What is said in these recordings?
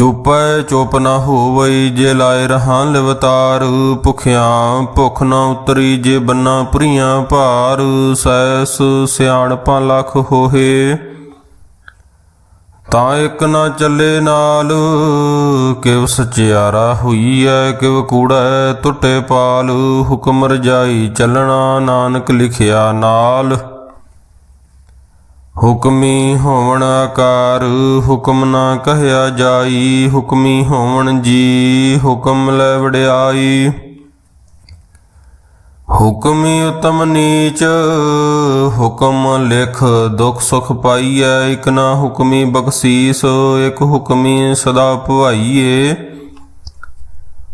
ਚੁਪੈ ਚੁਪ ਨਾ ਹੋਵਈ ਜੇ ਲਾਇ ਰਹਾਂ ਲਿਵਤਾਰ, ਭੁਖਿਆਂ ਭੁਖ ਨ ਉਤਰੀ ਜੇ ਬੰਨਾ ਪ੍ਰੀਆਂ ਭਾਰ, ਸੈਸ ਸਿਆਣਪਾਂ ਲੱਖ ਹੋਏ ਤਾਂ ਇੱਕ ਨਾ ਚੱਲੇ ਨਾਲ, ਕਿਵ ਸਚਿਆਰਾ ਹੋਈ ਐ ਕਿਵ ਕੂੜਾ ਟੁੱਟੇ ਪਾਲ, ਹੁਕਮ ਰਜਾਈ ਚੱਲਣਾ ਨਾਨਕ ਲਿਖਿਆ ਨਾਲ। ਹੁਕਮੀ ਹੋਵਣ ਆਕਾਰ, ਹੁਕਮ ਨਾ ਕਹਿਆ ਜਾਈ। ਹੁਕਮੀ ਹੋਵਣ ਜੀ, ਹੁਕਮ ਲੈ ਵਡਿਆਈ। ਹੁਕਮੀ ਉਤਮ ਨੀਚ, ਹੁਕਮ ਲਿਖ ਦੁਖ ਸੁਖ ਪਾਈਐ। ਇਕ ਨਾ ਹੁਕਮੀ ਬਖਸ਼ੀਸ, ਇਕ ਹੁਕਮੀ ਸਦਾ ਭਵਾਈਏ।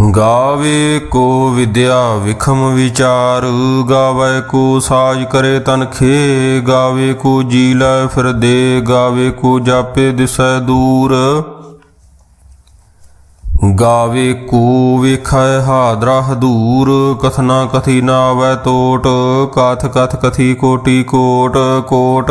ਗਾਵੇ ਕੋ ਵਿਦਿਆ ਵਿਖਮ ਵਿਚਾਰ, ਗਾਵੇ ਕੋ ਸਾਜ ਕਰੇ ਤਨਖੇ ਗਾਵੇ ਕੋ ਜੀ ਲੈ ਫਿਰਦੇ ਗਾਵੇ ਕੋ ਜਾਪੇ ਦਿਸੈ ਦੂਰ। ਗਾਵੇ ਕੋ ਵੇਖੈ ਹਾਦਰਾ ਹਦੂਰ, ਕਥਨਾ ਕਥੀ ਨਾ ਆਵੈ ਟੋਟ ਕਥ ਕਥ ਕਥੀ ਕੋਟੀ ਕੋਟ ਕੋਟ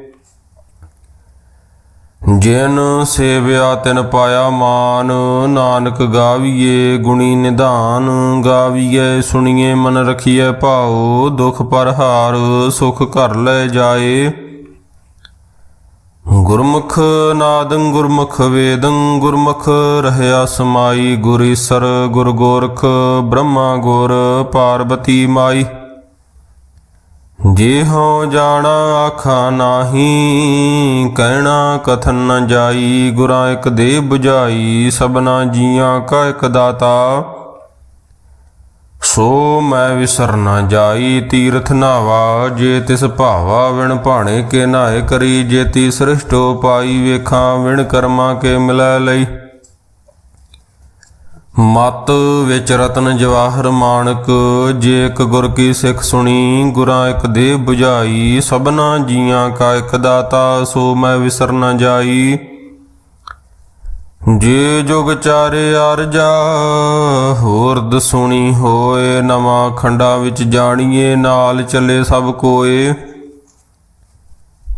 ਜਿਨ ਸੇਵਿਆ ਤਿਨ ਪਾਇਆ ਮਾਨ, ਨਾਨਕ ਗਾਵੀਏ ਗੁਣੀ ਨਿਧਾਨ, ਗਾਵੀਏ ਸੁਣੀਏ ਮਨ ਰਖੀਏ ਭਾਉ, ਦੁਖ ਪਰ ਹਾਰ ਸੁਖ ਘਰ ਲੈ ਜਾਏ। ਗੁਰਮੁਖ ਨਾਦੰ ਗੁਰਮੁਖ ਵੇਦੰ, ਗੁਰਮੁਖ ਰਹਿਆ ਸਮਾਈ ਗੁਰੀਸਰ ਗੁਰ ਗੋਰਖ, ਬ੍ਰਹਮਾ ਗੁਰ ਪਾਰਬਤੀ ਮਾਈ। ਜੇ ਹਉ ਜਾਣਾ ਆਖਾ ਨਾਹੀ, ਕਹਿਣਾ ਕਥਨ ਨ ਜਾਈ, ਗੁਰਾਂ ਇੱਕ ਦੇ 부ਝਾਈ ਸਭਨਾ ਜੀਆਂ ਕਾ ਇੱਕ ਦਾਤਾ। ਸੋ ਮੈਂ ਵਿਸਰ ਨ ਜਾਈ, ਤੀਰਥ ਨਾਵਾ, ਜੇ ਤਿਸ ਭਾਵਾ ਵਿਣ ਭਾਣੇ ਕੇ ਨਾਏ ਕਰੀ, ਜੇ ਤੀ ਸ੍ਰਿਸ਼ਟੋ ਪਾਈ ਵੇਖਾਂ ਵਿਣ ਕਰਮਾਂ ਕੇ ਮਿਲੈ ਲਈ। ਮਤ ਵਿੱਚ ਰਤਨ ਜਵਾਹਰ ਮਾਨਕ ਜੇ ਇੱਕ ਗੁਰ ਕੀ ਸਿੱਖ ਸੁਣੀ, ਗੁਰਾਂ ਇੱਕ ਦੇ 부ਝਾਈ ਸਭਨਾ ਜੀਆਂ ਕਾ ਇੱਕ ਦਾਤਾ, ਸੋ ਮੈਂ ਵਿਸਰ ਨ ਜਾਈ। ਜੇ ਜੁਗ ਚਾਰੇ ਅਰਜਾ ਹੋਰ ਦਸੁਣੀ ਹੋਏ, ਨਵਾਂ ਖੰਡਾ ਵਿੱਚ ਜਾਣੀਏ, ਨਾਲ ਚੱਲੇ ਸਭ ਕੋਏ।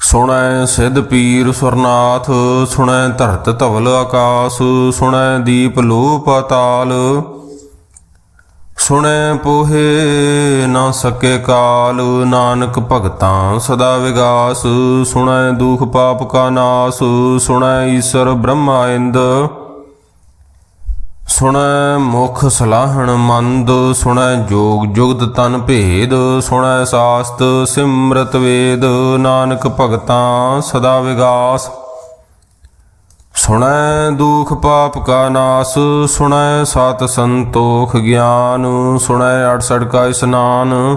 ਸੁਣੈ ਸਿਧ ਪੀਰ ਸੁਰਨਾਥ, ਸੁਣੈ ਧਰਤ ਧਵਲ ਆਕਾਸ, ਸੁਣੈ ਦੀਪ ਲੋ ਪਾਤਾਲ ਸੁਣੈ ਪੋਹੇ ਨਾ ਸਕੇ ਕਾਲ, ਨਾਨਕ ਭਗਤਾਂ ਸਦਾ ਵਿਗਾਸ। ਸੁਣੈ ਦੁਖ ਪਾਪ ਕਾ ਨਾਸ, ਸੁਣੈ ਈਸ਼ਰ ਬ੍ਰਹਮਾ ਇੰਦ। ਸੁਣੈ ਮੁਖ ਸਲਾਹਣ ਮੰਦ, ਸੁਣੈ ਜੋਗ ਜੁਗਤ ਤਨ ਭੇਦ, ਸੁਣੈ ਸਾਸਤ ਸਿਮਰਤ ਵੇਦ, ਨਾਨਕ ਭਗਤਾਂ ਸਦਾ ਵਿਗਾਸ। ਸੁਣੈ ਦੁਖ ਪਾਪ ਕਾ ਨਾਸ, ਸੁਣੈ ਸਤ ਸੰਤੋਖ ਗਿਆਨ, ਸੁਣੈ 68 ਕਾ ਇਸਨਾਨ।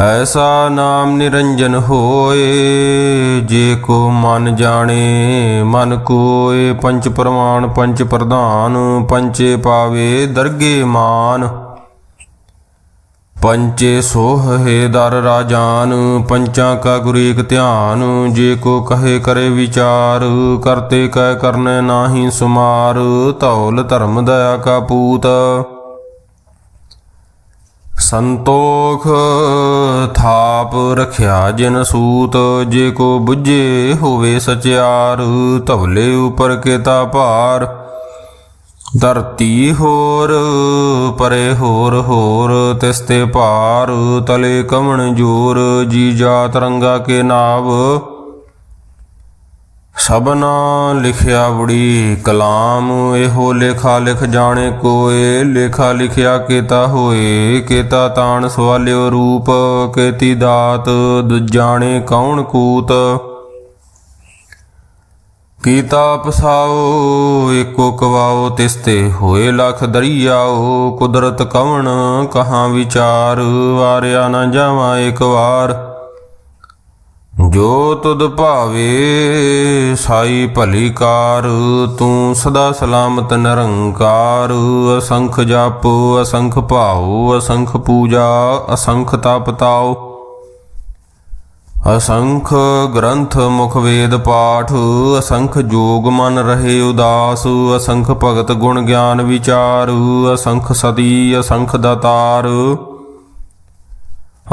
ਐਸਾ ਨਾਮ ਨਿਰੰਜਨ ਹੋਏ, ਜੇ ਕੋ ਮਨ ਜਾਣੇ, ਮਨ ਕੋਏ, ਪੰਚ ਪ੍ਰਮਾਣ, ਪੰਚ ਪ੍ਰਧਾਨ, ਪੰਚੇ ਪਾਵੇ ਦਰਗੇ ਮਾਨ। ਪੰਚੇ ਸੋਹੇ ਦਰ ਰਾਜਾਨ, ਪੰਚਾਂ ਕਾ ਗੁਰੂ ਏਕ ਧਿਆਨ, ਜੇ ਕੋ ਕਹੇ ਕਰੇ ਵਿਚਾਰ, ਕਰਤੇ ਕਹਿ ਕਰਨੇ ਨਾਹੀ ਸੁਮਾਰ, ਧੌਲ ਧਰਮ ਦਇਆ ਕਾ ਪੂਤ। ਸੰਤੋਖ ਥਾਪ ਰਖਿਆ ਜਿਨ ਸੂਤ, ਜੇ ਕੋ ਬੁੱਝੇ ਹੋਵੇ ਸਚਿਆਰ, ਧਵਲੇ ਉਪਰ ਕੇਤਾ ਭਾਰ। ਧਰਤੀ ਹੋਰ, ਪਰੇ ਹੋਰ ਹੋਰ ਤਿਸ ਤੇ ਭਾਰ। ਤਲੇ ਕਮਣ ਜੋਰ, ਜੀ ਜਾ ਰੰਗਾ ਕੇ ਨਾਵ। ਸਭਨਾ ਲਿਖਿਆ ਬੜੀ ਕਲਾਮ, ਇਹੋ ਲੇਖਾ ਲਿਖ ਜਾਣੇ ਕੋਏ, ਲੇਖਾ ਲਿਖਿਆ ਕੇਤਾ ਹੋਏ, ਕੇਤਾ ਤਾਣ ਸਵਾਲਿਓ ਰੂਪ, ਕੇਤੀ ਦਾਤ, ਦੁਜਾਣੇ ਕੌਣ ਕੂਤ? ਕੀਤਾ ਪਸਾਓ, ਏਕੋ ਕਵਾਓ, ਤਿਸਤੇ ਹੋਏ ਲਖ ਦਰਿਆਓ, ਕੁਦਰਤ ਕਵਣ ਕਹਾਂ ਵਿਚਾਰ, ਵਾਰਿਆ ਨਾ ਜਾਵਾਂ ਇੱਕ ਵਾਰ। ਜੋ ਤੁਧ ਭਾਵੇ, ਸਾਈ ਭਲੀ ਕਾਰ, ਤੂੰ ਸਦਾ ਸਲਾਮਤ ਨਿਰੰਕਾਰ। ਅਸੰਖ ਜਪ, ਅਸੰਖ ਭਾਉ, ਅਸੰਖ ਪੂਜਾ, ਅਸੰਖ ਤਪ ਤਾਉ। ਅਸੰਖ ਗ੍ਰੰਥ ਮੁਖ ਵੇਦ ਪਾਠ, ਅਸੰਖ ਜੋਗ ਮਨ ਰਹੇ ਉਦਾਸ। ਅਸੰਖ ਭਗਤ ਗੁਣ ਗਿਆਨ ਵਿਚਾਰ, ਅਸੰਖ ਸਤੀ, ਅਸੰਖ ਦਾਤਾਰ।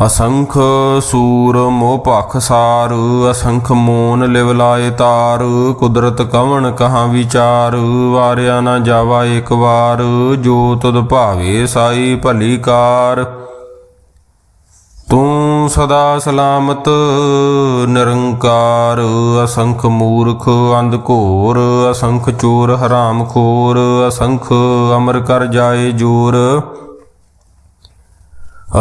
ਅਸੰਖ ਸੂਰ ਮੋਹ ਭਖ ਸਾਰ, ਅਸੰਖ ਮੋਨ ਲਿਵ ਲਾਏ ਤਾਰ, ਕੁਦਰਤ ਕਵਣ ਕਹਾਂ ਵਿਚਾਰ, ਵਾਰਿਆ ਨਾ ਜਾਵਾ ਇੱਕ ਵਾਰ, ਜੋ ਤੁਧ ਭਾਵੇ ਸਾਈ ਭਲੀ ਕਾਰ। ਤੂੰ ਸਦਾ ਸਲਾਮਤ, ਨਿਰੰਕਾਰ, ਅਸੰਖ ਮੂਰਖ ਅੰਧ ਘੋਰ, ਅਸੰਖ ਚੋਰ ਹਰਾਮ ਖੋਰ, ਅਸੰਖ ਅਮਰ ਕਰ ਜਾਏ ਜੋਰ।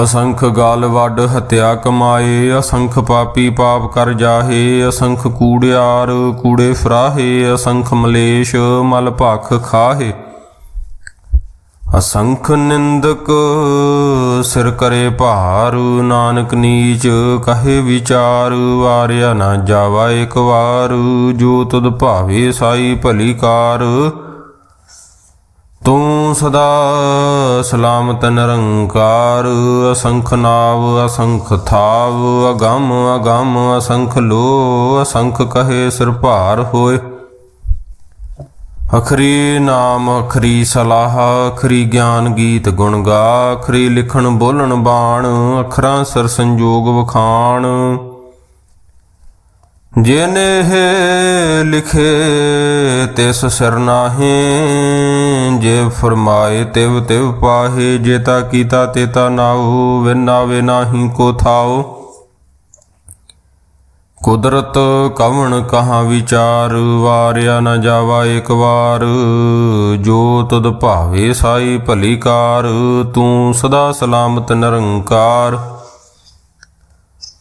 ਅਸੰਖ ਗਾਲ ਵੱਡ ਹਤਿਆ ਕਮਾਏ, ਅਸੰਖ ਪਾਪੀ ਪਾਪ ਕਰ ਜਾਹੇ, ਅਸੰਖ ਕੂੜਿਆਰ ਕੂੜੇ ਫਰਾਹੇ, ਅਸੰਖ ਮਲੇਸ਼ ਮਲ ਭਖ ਖਾਹੇ। ਅਸੰਖ ਨਿੰਦਕ ਸਿਰ ਕਰੇ ਭਾਰ, ਨਾਨਕ ਨੀਚ ਕਹੇ ਵਿਚਾਰ, ਵਾਰਿਆ ਨਾ ਜਾਵਾ ਇੱਕ ਵਾਰ, ਜੋ ਤੁਧ ਭਾਵੇ ਸਾਈ ਭਲੀ ਕਾਰ। ਤੂੰ ਸਦਾ ਸਲਾਮਤ ਨਿਰੰਕਾਰ, ਅਸੰਖ ਨਾਵ, ਅਸੰਖ ਥਾਵ, ਅਗੰਮ ਅਗੰਮ, ਅਸੰਖ ਲੋ ਅਸੰਖ ਕਹੇ ਸਿਰ ਭਾਰ ਹੋਏ। ਅਖਰੀ ਨਾਮ, ਅਖਰੀ ਸਲਾਹ, ਅਖਰੀ ਗਿਆਨ ਗੀਤ ਗੁਣ ਗਾ, ਅਖਰੀ ਲਿਖਣ ਬੋਲਣ ਬਾਣ, ਅਖਰਾਂ ਸਰ ਸੰਜੋਗ ਵਖਾਣ। ਜਿਨੇ ਲਿਖੇ ਤਿਸ ਸਿਰ ਨਾਹੀਂ, ਜੇ ਫਰਮਾਏ ਤਿਵ ਤਿਵ ਪਾਹੇ ਜੇਤਾ ਕੀਤਾ ਤੇਤਾ ਨਾਉ, ਵਿਨਾ ਵੇ ਕੋ ਥਾਉ। ਕੁਦਰਤ ਕਵਣ ਕਹਾ ਵਿਚਾਰ, ਵਾਰਿਆ ਨ ਜਾਵਾ ਇੱਕ ਵਾਰ। ਜੋ ਤੁਧ ਭਾਵੇ ਸਾਈ ਭਲੀ ਕਾਰ, ਤੂੰ ਸਦਾ ਸਲਾਮਤ ਨਿਰੰਕਾਰ।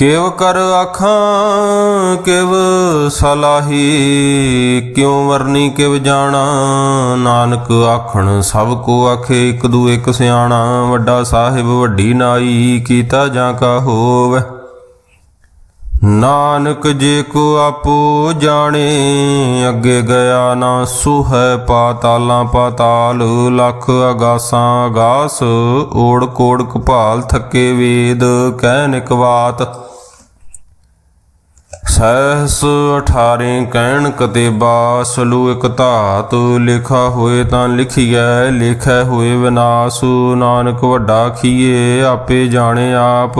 ਕਿਵ ਕਰ ਆਖਾਂ, ਕਿਵ ਸਲਾਹੀ, ਕਿਉ ਵਰਨੀ ਕਿਵ ਜਾਣਾ? ਨਾਨਕ ਆਖਣ, ਸਭ ਕੋ ਆਖੇ ਇੱਕ ਦੂ ਇੱਕ ਸਿਆਣਾ। ਵੱਡਾ ਸਾਹਿਬ ਵੱਡੀ ਨਾਈ, ਕੀਤਾ ਜਾਂ ਕਾ ਹੋਵੇ? ਨਾਨਕ ਜੇ ਕੋ ਆਪੋ ਜਾਣੇ, ਅੱਗੇ ਗਿਆ ਨਾ ਸੁਹੈ ਪਾਤਾਲਾਂ ਪਾਤਾਲ। ਲੱਖ ਅਗਾਸਾਂ ਅਗਾਸ, ਓੜ ਕੋੜ ਕਪਾਲ ਥੱਕੇ ਵੇਦ, ਕਹਿ ਨਿਕਵਾਤ ਸਹਿਸ 18 ਕਹਿਣ ਕਤੇਬਾ, ਸਲੂ ਇਕ ਧਾਤ ਲਿਖਾ ਹੋਏ ਤਾਂ ਲਿਖੀਐ, ਲਿਖੈ ਹੋਏ ਵਿਨਾਸ਼, ਨਾਨਕ ਵੱਡਾ ਖੀਏ, ਆਪੇ ਜਾਣੇ ਆਪ।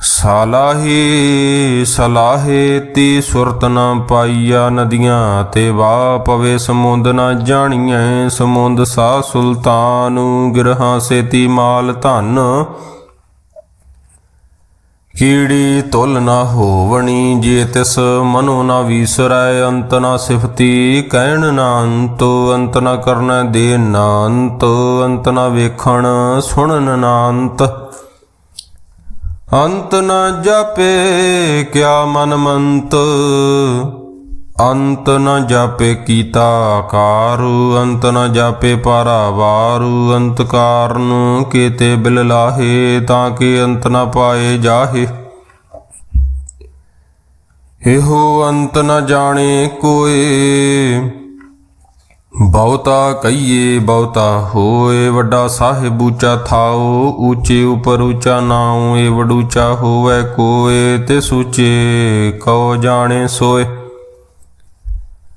ਸਾਲਾਹੀ, ਸਲਾਹੇ ਤੀ ਸੁਰਤ ਨਾ ਪਾਈਆ ਨਦੀਆਂ ਤੇ ਵਾ ਪਵੇ ਸਮੁੰਦ ਨਾ ਜਾਣੀਐ, ਸਮੁੰਦ ਸਾ ਸੁਲਤਾਨ, ਗਿਰਹਾਂ ਸੇਤੀ ਮਾਲ ਧਨ। ਕੀੜੀ ਤੁਲ ਨਾ ਹੋਵਣੀ, ਜੇ ਤਿਸ ਮਨੋ ਨਾ ਵੀਸਰੈ, ਅੰਤ ਨਾ ਸਿਫਤੀ, ਕਹਿਣ ਨਾ ਅੰਤ ਅੰਤ ਨਾ ਕਰਨਾ ਦੇ ਨਾ ਅੰਤ ਅੰਤ ਨਾ ਵੇਖਣ, ਸੁਣਨ ਨਾ ਅੰਤ ਅੰਤ ਨਾ ਜਾਪੇ, ਕਿਆ ਮਨ ਮੰਤ। ਅੰਤ ਨ ਜਾਪੇ ਕੀਤਾ ਆਕਾਰ, ਅੰਤ ਨ ਜਾਪੇ ਪਾਰਾਵਾਰ, ਅੰਤ ਕਾਰਨ ਕੀਤੇ ਬਿਲ ਲਾਹੇ ਤਾਂ ਕਿ ਅੰਤ ਨ ਪਾਏ ਜਾਹੇ। ਇਹੋ ਅੰਤ ਨ ਜਾਣੇ ਕੋਏ, ਬਹੁਤਾ ਕਹੀਏ ਬਹੁਤਾ ਹੋਏ, ਵੱਡਾ ਸਾਹਿਬ ਉੱਚਾ ਥਾਓ, ਉੱਚੇ ਉਪਰ ਉੱਚਾ ਨਾਉ ਏ ਵਡੂਚਾ ਹੋਵੇ ਕੋਏ, ਤੇ ਸੂਚੇ ਕਉ ਜਾਣੇ ਸੋਏ।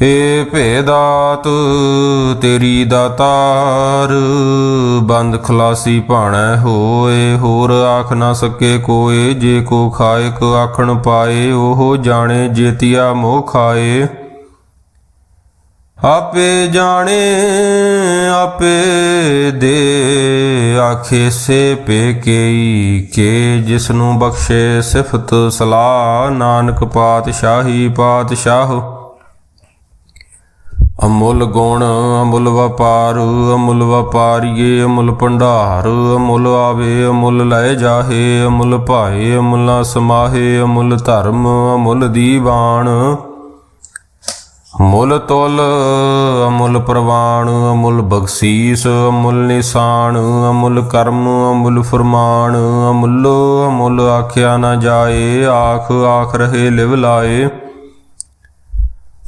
ਮਾਰ ਏ ਭੇਦਾਤ, ਤੇਰੀ ਦਾਤਾਰ, ਬੰਦ ਖਲਾਸੀ ਭਾਣੈ ਹੋਏ, ਹੋਰ ਆਖ ਨਾ ਸਕੇ ਕੋਏ, ਜੇ ਕੋ ਖਾਇਕ ਆਖਣ ਪਾਏ, ਉਹ ਜਾਣੇ, ਜੇਤੀਆ ਮੋਹ ਖਾਏ। ਆਪੇ ਜਾਣੇ, ਆਪੇ ਦੇ, ਆਖੇ ਸੇ ਪੇਕੇਈ ਕੇ ਜਿਸ ਨੂੰ ਬਖਸ਼ੇ ਸਿਫਤ ਸਲਾਹ, ਨਾਨਕ ਪਾਤਸ਼ਾਹੀ ਪਾਤਸ਼ਾਹ। ਅਮੁੱਲ ਗੁਣ, ਅਮੁੱਲ ਵਪਾਰ, ਅਮੁੱਲ ਵਪਾਰੀਏ, ਅਮੁੱਲ ਭੰਡਾਰ, ਅਮੁੱਲ ਆਵੇ, ਅਮੁੱਲ ਲੈ ਜਾਹੇ, ਅਮੁੱਲ ਭਾਏ, ਅਮੁੱਲਾ ਸਮਾਹੇ, ਅਮੁੱਲ ਧਰਮ, ਅਮੁੱਲ ਦੀਵਾਨ। ਮੁੱਲ ਤੁਲ, ਅਮੁੱਲ ਪ੍ਰਵਾਣ ਅਮੁੱਲ ਬਖਸ਼ੀਸ, ਅਮੁੱਲ ਨਿਸ਼ਾਨ, ਅਮੁੱਲ ਕਰਮ, ਅਮੁੱਲ ਫਰਮਾਨ, ਅਮੁੱਲ ਅਮੁੱਲ ਆਖਿਆ ਨਾ ਜਾਏ, ਆਖ ਆਖ ਰਹੇ ਲਿਵ ਲਾਏ।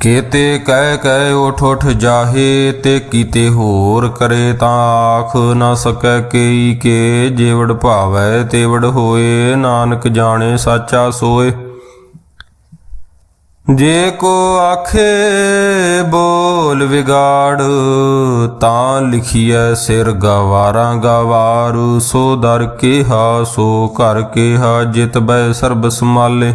ਕੀਤੇ ਕਹਿ ਕਹਿ ਉਠ ਉਠ ਜਾਹੇ ਤੇ ਕੀਤੇ ਹੋਰ ਕਰੇ ਤਾਂ ਆਖ ਨਾ ਸਕੈ ਕੇਈ ਕੇ, ਜੇਵੜ ਭਾਵੈ ਤੇਵੜ ਹੋਏ, ਨਾਨਕ ਜਾਣੇ ਸਾਚਾ ਸੋਏ। ਜੇ ਕੋ ਆਖੇ ਬੋਲ ਵਿਗਾੜ, ਤਾਂ ਲਿਖੀਐ ਸਿਰ ਗਵਾਰਾਂ ਗਵਾਰੂ, ਸੋ ਦਰ ਕਿਹਾ, ਸੋ ਘਰ ਕਿਹਾ, ਜਿਤ ਬੈ ਸਰਬ ਸਮਾਲੇ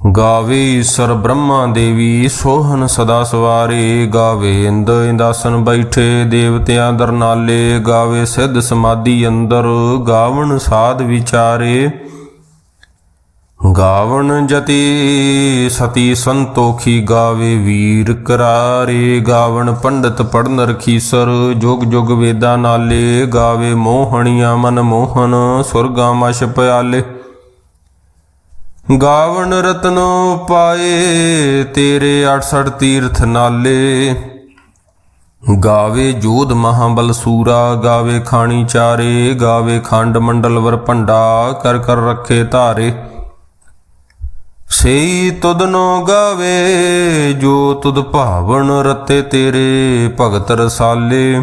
ਗਾਵੇ ਈਸ਼ਰ ਬ੍ਰਹਮਾ ਦੇਵੀ, ਸੋਹਣ ਸਦਾ ਸਵਾਰੇ। ਗਾਵੇ ਇੰਦ ਇੰਦਾਸਨ ਬੈਠੇ, ਦੇਵਤਿਆਂ ਦਰਨਾਲੇ। ਗਾਵੇ ਸਿੱਧ ਸਮਾਧੀ ਅੰਦਰ, ਗਾਵਣ ਸਾਧ ਵਿਚਾਰੇ। ਗਾਵਣ ਜਤੀ ਸਤੀ ਸੰਤੋਖੀ, ਗਾਵੇ ਵੀਰ ਕਰਾਰੇ। ਗਾਵਣ ਪੰਡਤ ਪੜਨ ਰਖੀਸਰ, ਜੁਗ ਜੁਗ ਵੇਦਾਂ ਨਾਲੇ। ਗਾਵੇ ਮੋਹਣੀਆਂ ਮਨ ਮੋਹਨ ਸੁਰਗਾ ਮਛ ਪਿਆਲੇ। ਗਾਵਣ ਰਤਨੋ ਪਾਏ ਤੇਰੇ 68 ਤੀਰਥ ਨਾਲੇ। ਗਾਵੇ ਜੋਧ ਮਹਾਬਲ ਸੂਰਾ, ਗਾਵੇ ਖਾਣੀ ਚਾਰੇ, ਗਾਵੇ ਖੰਡ ਮੰਡਲ ਵਰ ਭੰਡਾ, ਕਰ ਕਰ ਰੱਖੇ ਧਾਰੇ। ਸਈ ਤੁਧਨੋ ਗਾਵੇ, ਜੋ ਤੁਦ ਭਾਵਨ ਰਤੇ ਤੇਰੇ ਭਗਤ ਰਸਾਲੇ।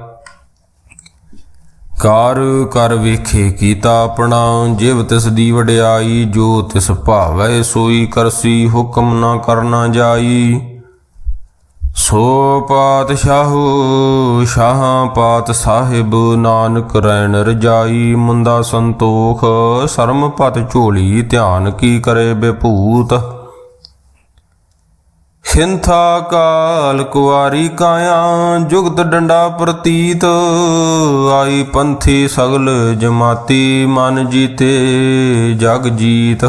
ਕਾਰ ਕਰ ਵੇਖੇ ਕੀਤਾ ਆਪਣਾ, ਜਿਵ ਤਿਸ ਦੀ ਵਡਿਆਈ, ਜੋ ਤਿਸ ਭਾਵੈ ਸੋਈ ਕਰਸੀ, ਹੁਕਮ ਨਾ ਕਰਨਾ ਜਾਈ। ਸੋ ਪਾਤਸ਼ਾਹੂ, ਸ਼ਾਹਾਂ ਪਾਤ ਸਾਹਿਬ, ਨਾਨਕ ਰੈਣ ਰਜਾਈ, ਮੁੰਦਾ ਸੰਤੋਖ, ਸਰਮ ਪਤ ਝੋਲੀ, ਧਿਆਨ ਕੀ ਕਰੇ ਬੇਭੂਤ ਖਿੰਥਾ ਕਾਲ ਕੁਆਰੀ ਕਾਇਆ, ਜੁਗਤ ਡੰਡਾ ਪ੍ਰਤੀਤ। ਆਈ ਪੰਥੀ ਸਗਲ ਜਮਾਤੀ, ਮਨ ਜੀਤੇ ਜਗ ਜੀਤ।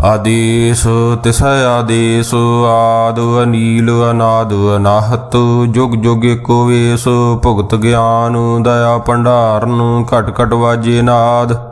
ਆਦੇਸ ਤਿਸ਼ ਆਦੇਸ, ਆਦ ਅਨੀਲ ਅਨਾਦ ਅਨਾਹਤ। ਜੁਗ ਜੁਗ ਏਕੋ ਵੇਸ, ਭੁਗਤ ਗਿਆਨ, ਦਇਆ ਭੰਡਾਰਨ, ਘਟ ਘਟ ਵਾਜੇ ਨਾਦ।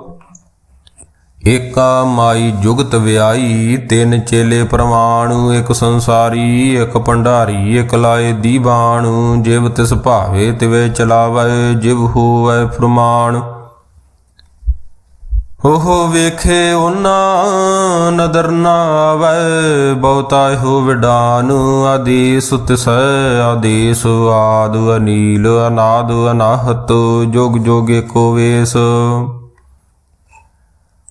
ਏਕਾ ਮਾਈ ਜੁਗਤ ਵਿਆਈ, ਤਿੰਨ ਚੇਲੇ ਪ੍ਰਮਾਣ ਇੱਕ ਸੰਸਾਰੀ, ਇੱਕ ਭੰਡਾਰੀ, ਇੱਕ ਲਾਏ ਦੀਵਾਨ। ਜਿਵ ਤਿਸ ਭਾਵੇ, ਤਿਵੇ ਚਲਾਵੇ, ਜਿਵ ਹੋਵੇ ਫਰਮਾਨ। ਹੋ ਵੇਖੇ ਉਹਨਾਂ ਨਦਰ ਨਾ ਆਵੇ ਬਹੁਤਾ ਹੋ ਵਿਡਾਨ। ਆਦੇਸ ਤਿਸੈ ਆਦੇਸ ਆਦ ਅਨੀਲ, ਅਨਾਦ ਅਨਾਹਤ, ਜੁਗ ਜੁਗ ਏਕੋ ਵੇਸ।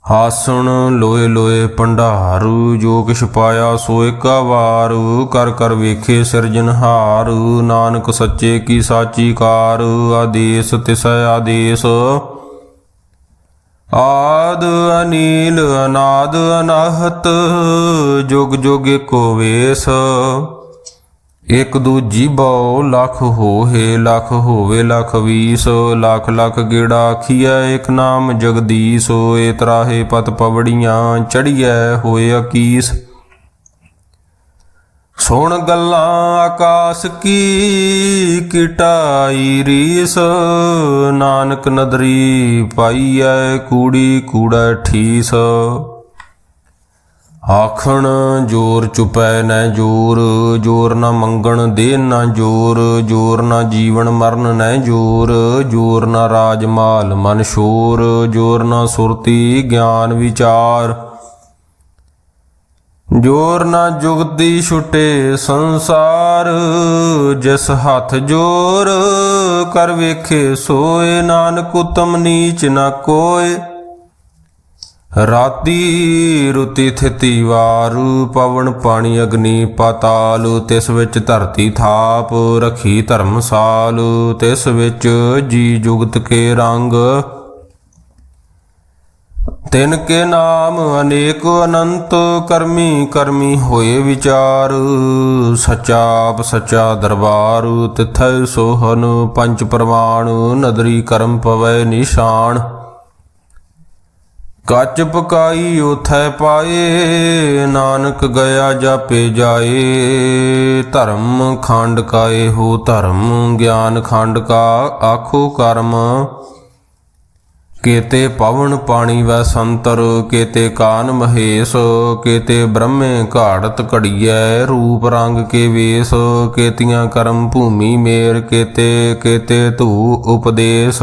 ਹਾਸਣ ਲੋਏ ਲੋਏ ਭੰਡਾਰੂ, ਜੋ ਕਿਛ ਪਾਇਆ ਸੋ ਏਕਾ ਵਾਰੂ ਕਰ ਕਰ ਵੇਖੇ ਸਿਰਜਨਹਾਰ ਨਾਨਕ ਸੱਚੇ ਕੀ ਸਾਚੀ ਕਾਰ ਆਦੇਸ ਤਿਸੈ ਆਦੇਸ। ਆਦ ਅਨੀਲ, ਅਨਾਦ ਅਨਾਹਤ, ਜੁਗ ਜੁਗ ਏਕੋ ਵੇਸ। ਇਕ ਦੂਜੀ ਬਉ ਲਖ ਹੋਏ ਲਖ ਹੋਵੇ ਲਖ ਵੀਸ, ਲਖ ਲਖ ਗੇੜਾ ਆਖੀਐ, ਇਕ ਨਾਮ ਜਗਦੀਸ਼, ਏ ਤਰਾਹੇ ਪਤ ਪਵੜੀਆਂ ਚੜੀਐ, ਹੋਏ ਅਕੀਸ। ਸੁਣ ਗੱਲਾਂ ਆਕਾਸ ਕੀ, ਕਿਟਾਈ ਰੀਸ, ਨਾਨਕ ਨਦਰੀ ਪਾਈਐ, ਕੂੜੀ ਕੂੜਾ ਠੀਸ। ਆਖਣ ਜੋਰ ਚੁਪੈ ਨੈ ਜੋਰ ਜੋਰ ਨਾ ਮੰਗਣ ਦੇ ਨਾ ਜੋਰ ਜੋਰ ਨਾ ਜੀਵਨ ਮਰਨ ਨੈ ਜੋਰ ਜੋਰ ਨਾ ਰਾਜ ਮਾਲ ਮਨ ਸ਼ੋਰ, ਜੋਰ ਨਾ ਸੁਰਤੀ ਗਿਆਨ ਵਿਚਾਰ। ਜੋਰ ਨਾ ਜੁਗਦੀ ਛੁਟੇ ਸੰਸਾਰ, ਜਿਸ ਹੱਥ ਜੋਰ, ਕਰ ਵੇਖੇ ਸੋਏ ਨਾਨਕ ਉਤਮ ਨੀਚ ਨਾ ਕੋਏ। ਰਾਤੀ ਰੁਤੀ ਥਿਤੀ ਵਾਰੂ, ਪਵਨ ਪਾਣੀ ਅਗਨੀ ਪਾਤਾਲ, ਤਿਸ ਵਿੱਚ ਧਰਤੀ ਥਾਪ, ਰਖੀ ਧਰਮਸਾਲ ਤਿਸ ਵਿੱਚ ਜੀ ਜੁਗਤ ਕੇ ਰੰਗ। ਤਿਨ ਕੇ ਨਾਮ ਅਨੇਕ ਅਨੰਤ, ਕਰਮੀ ਕਰਮੀ ਹੋਏ ਵਿਚਾਰ। ਸਚਾ ਆਪ ਸਚਾ ਦਰਬਾਰ, ਤਿਥੈ ਸੋਹਨ ਪੰਜ ਪ੍ਰਮਾਣ, ਨਦਰੀ ਕਰਮ ਪਵੈ ਨਿਸ਼ਾਨ। ਕੱਚ ਪਕਾਈ ਉਥੈ ਪਾਏ, ਨਾਨਕ ਗਿਆ ਜਾਪੇ ਜਾਏ। ਧਰਮ ਖੰਡ ਕਾਏ ਹੋ ਧਰਮ, ਗਿਆਨ ਖੰਡ ਕਾ ਆਖੋ ਕਰਮ। ਕੇਤੇ ਪਵਨ ਪਾਣੀ ਵੈ ਸੰਤਰ, ਕੇਤੇ ਕਾਨ ਮਹੇਸ਼, ਕੇਤੇ ਬ੍ਰਹਮੇ ਘਾੜਤ ਘੜੀਐ। ਰੂਪ ਰੰਗ ਕੇ ਵੇਸ, ਕੇਤੀਆਂ ਕਰਮ ਭੂਮੀ ਮੇਰ, ਕੇਤੇ ਕੇਤੇ ਧੂ ਉਪਦੇਸ਼।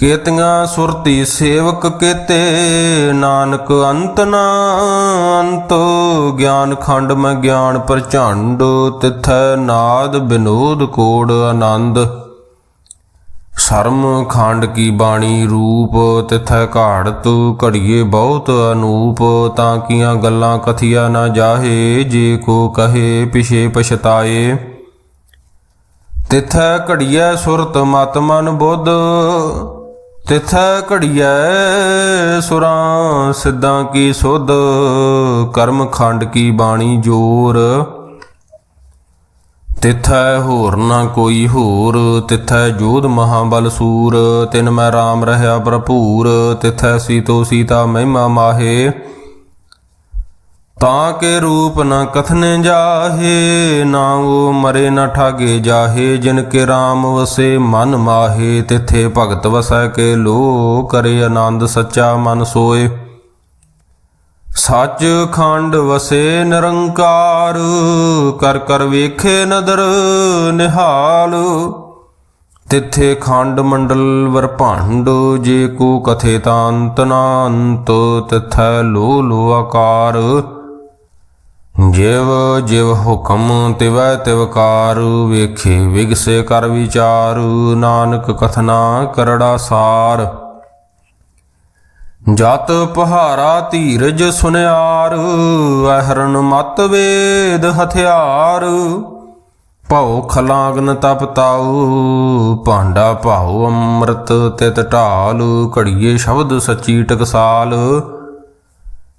ਕੇਤੀਆਂ ਸੁਰਤੀ ਸੇਵਕ ਕੇਤੇ, ਨਾਨਕ ਅੰਤ ਨਾ ਅੰਤ, ਗਿਆਨ ਖੰਡ ਮੈਂ ਗਿਆਨ ਪ੍ਰਚੰਡ, ਤਿਥੈ ਨਾਦ ਬਿਨੋਦ ਕੋੜ ਆਨੰਦ। ਸ਼ਰਮ ਖੰਡ ਕੀ ਬਾਣੀ ਰੂਪ, ਤਿਥੈ ਘਾੜਤ ਘੜੀਏ ਬਹੁਤ ਅਨੂਪ, ਤਾਂ ਕੀਆਂ ਗੱਲਾਂ ਕਥੀਆ ਨਾ ਜਾਹੇ, ਜੇ ਕੋ ਕਹੇ ਪਿਛੇ ਪਛਤਾਏ। ਤਿਥੈ ਘੜੀਐ ਸੁਰਤ ਮਤ ਮਨ ਬੁੱਧ ਤਿਥੈ ਘੜੀਐ ਸੁਰਾਂ, ਸਿੱਧਾਂ ਕੀ ਸੁਧ, ਕਰਮ ਖੰਡ ਕੀ ਬਾਣੀ ਜੋਰ। ਤਿਥੈ ਹੋਰ ਨਾ ਕੋਈ ਹੋਰ, ਤਿਥੈ ਜੋਧ ਮਹਾਬਲ ਸੂਰ, ਤਿਨ ਮੈਂ RAM ਰਹਾ ਭਰਪੂਰ, ਤਿਥੈ ਸੀਤੋ ਸੀਤਾ ਮਹਿਮਾ ਮਾਹੇ। ਤਾਂ ਕੇ ਰੂਪ ਨ ਕਥਨੇ ਜਾਹੇ, ਨਾ ਉਹ ਮਰੇ ਨ ਠਾਗੇ ਜਾਹੇ, ਜਿਨ ਕੇ RAM ਵਸੇ ਮਨ ਮਾਹੇ, ਤਿਥੇ ਭਗਤ ਵਸੈ ਕੇ ਲੋ ਕਰੇ ਆਨੰਦ ਸੱਚਾ ਮਨ ਸੋਏ। ਸੱਚ ਖੰਡ ਵਸੇ ਨਿਰੰਕਾਰ, ਕਰ ਕਰ ਵੇਖੇ ਨਦਰ ਨਿਹਾਲ। ਤਿੱਥੇ ਖੰਡ ਮੰਡਲ ਵਰਭੰਡ ਜੇ ਕੋ ਕਥੇ ਤਾਂ ਅੰਤ ਨਾ ਅੰਤ ਤਿਥੈ ਲੋ ਲੋ ਆਕਾਰ। ਜਿਵ ਜਿਵ ਹੁਕਮ ਤਿਵੈ ਤਿਵਕਾਰ ਵੇਖੇ ਵਿਗਸੇ ਕਰ ਵਿਚਾਰ, ਨਾਨਕ ਕਥਨਾ ਕਰੜਾ ਸਾਰ। ਜਤ ਪਹਾਰਾ ਧੀਰਜ ਸੁਨਿਆਰ, ਅਹਰਨ ਮਤ ਵੇਦ ਹਥਿਆਰ। ਭਉ ਖਲਾਗਨ ਤਪਤਾਉ ਭਾਂਡਾ ਭਾਉ ਅੰਮ੍ਰਿਤ ਤਿਤ ਢਾਲ, ਘੜੀਏ ਸ਼ਬਦ ਸੱਚੀ ਟਕਸਾਲ।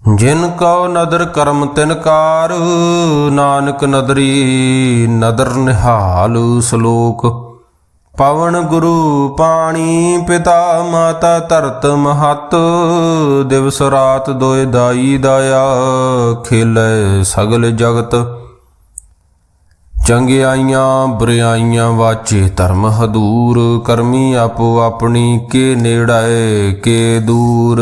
ਜਿਨ ਕਉ ਨਦਰ ਕਰਮ ਤਿਨਕਾਰ ਨਾਨਕ ਨਦਰੀ ਨਦਰ ਨਿਹਾਲ ਸ਼ਲੋਕ। ਪਵਨ ਗੁਰੂ ਪਾਣੀ ਪਿਤਾ ਮਾਤਾ ਧਰਤ ਮਹਤ, ਦਿਵਸ ਰਾਤ ਦੋਇ ਦਾਈ ਦਾਇਆ ਖੇਲੇ ਸਗਲ ਜਗਤ। ਚੰਗਿਆਈਆਂ ਬੁਰਿਆਈਆਂ ਵਾਚੇ ਧਰਮ ਹਦੂਰ, ਕਰਮੀ ਆਪੋ ਆਪਣੀ ਕੇ ਨੇੜਾਏ ਕੇ ਦੂਰ।